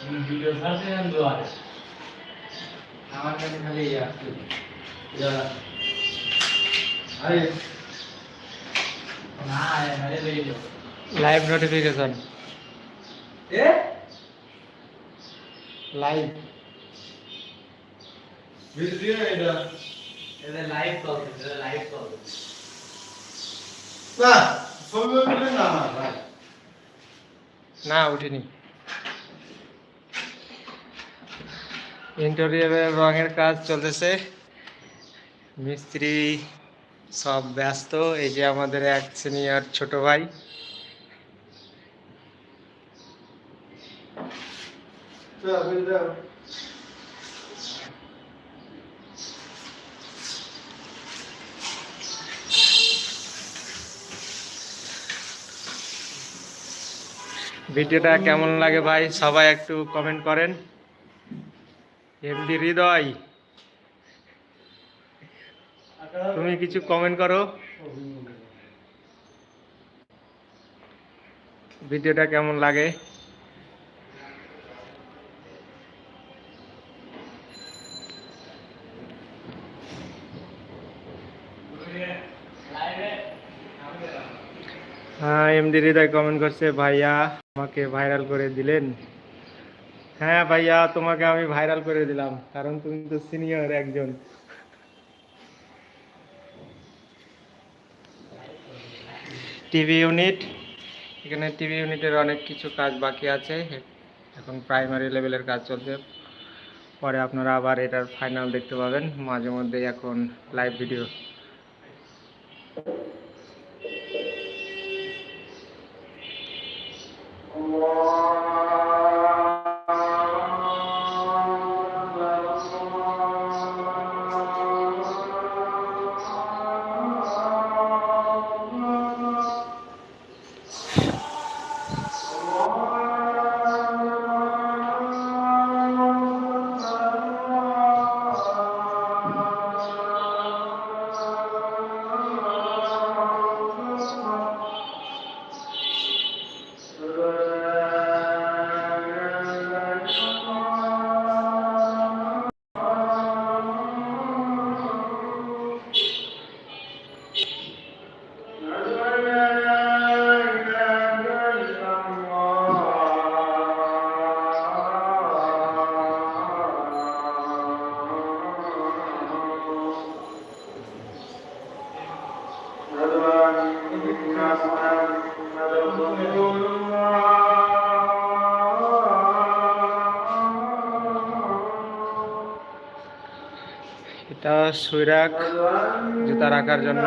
সেখানে দুয়ারে আমার কাছে খালি ইয়ে আসছে আরে না মেরে বেরিয়ে লাইভ নোটিফিকেশন এ লাইভ ভিডিও এটা এদের লাইভ চলছে এদের লাইভ চলছে না ছবি না না ভাই। না উঠিনি। ইন্টেরিয়রের রঙের কাজ চলতেছে। মিস্ত্রি সব ব্যস্ত, এই যে আমাদের এক সিনিয়র ছোট ভাই। ভিডিওটা কেমন লাগে ভাই? সবাই একটু কমেন্ট করেন। এমডি হৃদয়। তুমি কিছু কমেন্ট করো। ভিডিওটা কেমন লাগে? হ্যাঁ এমডি হৃদয় কমেন্ট করছে, ভাইয়া, আমাকে ভাইরাল করে দিলেন। হ্যাঁ ভাইয়া, তোমাকে আমি ভাইরাল করে দিলাম, কারণ তুমি তো সিনিয়র একজন। টিভি ইউনিট এখানে টিভি ইউনিটের অনেক কিছু কাজ বাকি আছে। এখন প্রাইমারি লেভেলের কাজ চলছে। পরে আপনারা আবার এটার ফাইনাল দেখতে পাবেন। মাঝে মধ্যেই এখন লাইভ ভিডিও এটা সুইরাক জুতা রাখার জন্য।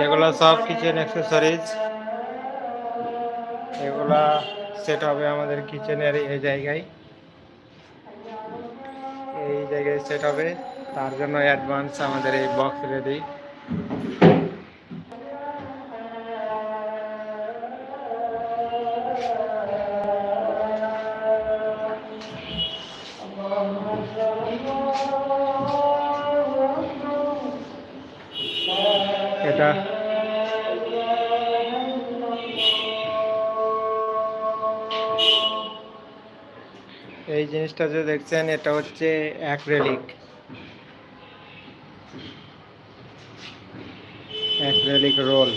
এগুলো সব কিচেন অ্যাক্সেসরিজ এগুলা সেট হবে আমাদের কিচেনের এই জায়গায়। এই জায়গায় সেট হবে। তার জন্য অ্যাডভান্স আমাদের এই বক্স রেডি এটা। এই জিনিসটা যে দেখছেন এটা হচ্ছে অ্যাক্রেলিক। Acrylic role.